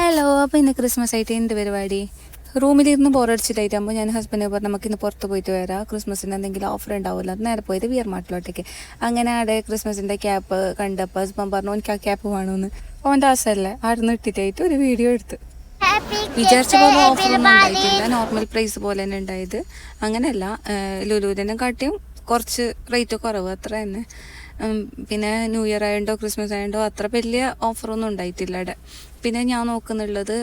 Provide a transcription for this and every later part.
Hello അപ്പോൾ ഇന്ന് Christmas ആയിട്ട് എന്ത് പരിപാടി? റൂമിലിരുന്ന് ബോറടിച്ചിട്ടായിട്ടാകുമ്പോൾ ഞാൻ ഹസ്ബൻഡ് പറഞ്ഞു നമുക്ക് ഇന്ന് പുറത്ത് പോയിട്ട് വരാം. ക്രിസ്മസിന് എന്തെങ്കിലും ഓഫർ ഉണ്ടാവില്ല അത് നേരെ പോയത് വിയർ മാർട്ടിലോട്ടേക്ക്. അങ്ങനെ അവിടെ ക്രിസ്മസിന്റെ ക്യാപ്പ് കണ്ടപ്പോൾ ഹസ്ബൻഡ് പറഞ്ഞു എനിക്ക് ആ ക്യാപ്പ് വേണമെന്ന് ഓന്റെ ആശയല്ലേ ആടുന്ന് ഇട്ടിട്ടായിട്ട് ഒരു വീഡിയോ എടുത്ത്. വിചാരിച്ച പോലെ ഓഫർ ഒന്നും ഉണ്ടായിട്ടില്ല. നോർമൽ പ്രൈസ് പോലെ തന്നെ ഉണ്ടായത്. അങ്ങനെയല്ല ലുലുവിനെ കാട്ടിയും കുറച്ച് റേറ്റ് കുറവ് അത്ര തന്നെ പിന്നെ ന്യൂ ഇയർ ആയതുകൊണ്ടോ ക്രിസ്മസ് ആയതുകൊണ്ടോ അത്ര വലിയ ഓഫറൊന്നും ഉണ്ടായിട്ടില്ല അവിടെ. പിന്നെ ഞാൻ നോക്കുന്നുള്ളത്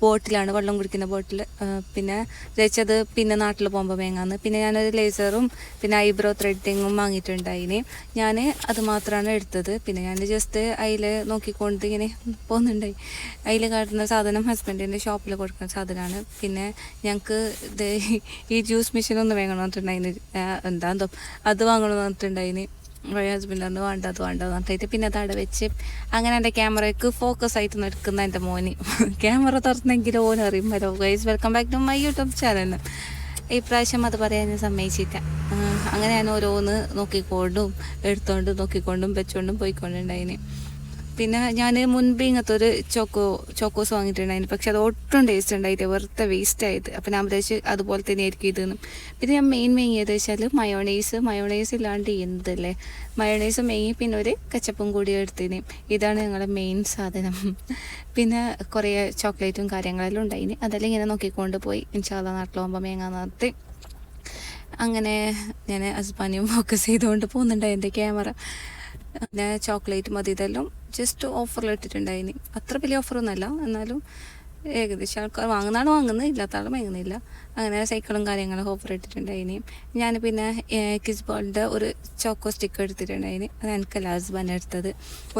ബോട്ടിലാണ് വെള്ളം കുടിക്കുന്ന ബോട്ടിൽ പിന്നെ ചേച്ചത് പിന്നെ നാട്ടിൽ പോകുമ്പോൾ വേങ്ങാന്ന് പിന്നെ ഞാനൊരു ലേസറും പിന്നെ ഐബ്രോ ത്രെഡിങ്ങും വാങ്ങിയിട്ടുണ്ടായിന്. ഞാൻ അത് മാത്രമാണ് എടുത്തത്. പിന്നെ ഞാൻ ജസ്റ്റ് അതിൽ നോക്കിക്കൊണ്ട് ഇങ്ങനെ പോകുന്നുണ്ടായി അതിൽ കാട്ടുന്ന സാധനം ഹസ്ബൻഡിന്റെ ഷോപ്പിൽ കൊടുക്കുന്ന സാധനമാണ് പിന്നെ ഞങ്ങൾക്ക് ഇത് ഈ ജ്യൂസ് മെഷീൻ ഒന്ന് വേണമെന്ന് പറഞ്ഞിട്ടുണ്ടായിന് എന്താ എന്തോ അത് വാങ്ങണമെന്ന് പറഞ്ഞിട്ടുണ്ടായിന്. ഹസ്ബൻഡ് പറഞ്ഞു വേണ്ട അത് വേണ്ട എന്ന് പറഞ്ഞിട്ട് പിന്നെ അത് വെച്ച് അങ്ങനെ എന്റെ ക്യാമറയ്ക്ക് ഫോക്കസ് ആയിട്ട് നിൽക്കുന്ന എന്റെ മോന്. ക്യാമറ തുറന്നെങ്കിലും ഓൻ അറിയും hello guys welcome back to my YouTube channel ഇപ്രാവശ്യം അത് പറയാൻ സമ്മതിച്ചില്ല. അങ്ങനെ ഞാൻ ഓരോന്ന് നോക്കിക്കൊണ്ടും എടുത്തോണ്ടും നോക്കിക്കൊണ്ടും വെച്ചുകൊണ്ടും പോയിക്കൊണ്ടുണ്ടായിന്. പിന്നെ ഞാൻ മുൻപ് ഇങ്ങനത്തെ ഒരു ചോക്കോ ചോക്കോസ് വാങ്ങിയിട്ടുണ്ടായിരുന്നു പക്ഷെ അത് ഒട്ടും ടേസ്റ്റ് ഉണ്ടായിട്ട് വെറുതെ വേസ്റ്റ് ആയത്. അപ്പം ഞാൻ വിചാരിച്ച് അതുപോലെ തന്നെ ആയിരിക്കും ഇതെന്ന്. പിന്നെ ഞാൻ മെയിൻ മെയ്യത് വെച്ചാൽ മയോണൈസ് മയോണൈസ് ഇല്ലാണ്ട് എന്തല്ലേ മയോണൈസ് മെയ്യ് പിന്നെ ഒരു കച്ചപ്പും കൂടി എടുത്തിന് ഇതാണ് ഞങ്ങളുടെ മെയിൻ സാധനം. പിന്നെ കുറേ ചോക്ലേറ്റും കാര്യങ്ങളെല്ലാം ഉണ്ടായിന്. അതെല്ലാം ഇങ്ങനെ നോക്കിക്കൊണ്ട് പോയി. ഇൻഷാല്ല നാട്ടിലാകുമ്പോൾ മേങ്ങ നിർത്തി അങ്ങനെ ഞാൻ ഹസ്ബാൻഡിയും ഫോക്കസ് ചെയ്തുകൊണ്ട് പോകുന്നുണ്ടായി എന്റെ ക്യാമറ പിന്നെ ചോക്ലേറ്റ് മതി ഇതെല്ലാം. ജസ്റ്റ് ഓഫറിൽ ഇട്ടിട്ടുണ്ടായിന്. അത്ര വലിയ ഓഫറൊന്നുമല്ല എന്നാലും ഏകദേശം ആൾക്കാർ വാങ്ങുന്നതാണ് വാങ്ങുന്നത് ഇല്ലാത്ത ആൾ വാങ്ങുന്നില്ല. അങ്ങനെ സൈക്കിളും കാര്യങ്ങളും ഓഫർ ഇട്ടിട്ടുണ്ടായിന്. ഞാൻ പിന്നെ കിസ് ബോളിന്റെ ഒരു ചോക്കോ സ്റ്റിക്ക് എടുത്തിട്ടുണ്ടായിന്. അത് എനിക്കല്ല ഹസ്ബൻഡ് എടുത്തത്.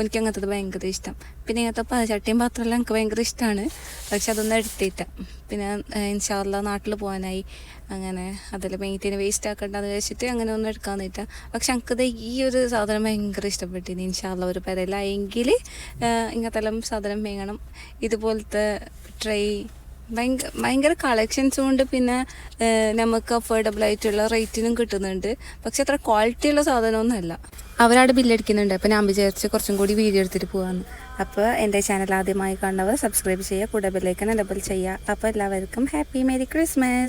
എനിക്ക് അങ്ങനത്തത് ഭയങ്കര ഇഷ്ടം. പിന്നെ ഇങ്ങനത്തെ ചട്ടിയും പാത്രമെല്ലാം എനിക്ക് ഭയങ്കര ഇഷ്ടമാണ് പക്ഷെ അതൊന്നും എടുത്തിട്ട പിന്നെ ഇൻഷാല്ല നാട്ടിൽ പോകാനായി അങ്ങനെ അതിൽ മെയ്റ്റിന് വേസ്റ്റ് ആക്കണ്ടെന്ന് വെച്ചിട്ട് അങ്ങനെ ഒന്നും എടുക്കാൻ നിട്ട പക്ഷെ എനിക്കത് ഈ ഒരു സാധനം ഭയങ്കര ഇഷ്ടപ്പെട്ടിന് ഇൻഷാല്ല ഒരു പെരയിലായെങ്കിൽ ഇങ്ങനത്തെ എല്ലാം സാധനം വേങ്ങണം ഇതുപോലത്തെ ട്രൈ ഭയങ്കര കളക്ഷൻസും ഉണ്ട് പിന്നെ നമുക്ക് അഫോർഡബിൾ ആയിട്ടുള്ള റേറ്റിനും കിട്ടുന്നുണ്ട്. പക്ഷെ അത്ര ക്വാളിറ്റി ഉള്ള സാധനമൊന്നുമല്ല. അവരവിടെ ബില്ലടിക്കുന്നുണ്ട് അപ്പോൾ ഞാൻ വിചാരിച്ച് കുറച്ചും കൂടി വീഡിയോ എടുത്തിട്ട് പോകാമെന്ന് അപ്പോൾ എന്റെ ചാനൽ ആദ്യമായി കാണുന്നവർ സബ്സ്ക്രൈബ് ചെയ്യുക കൂടെ ബെല്ലൈക്കൻ ഡബിൾ ചെയ്യുക. അപ്പോൾ എല്ലാവർക്കും ഹാപ്പി മേരി ക്രിസ്മസ്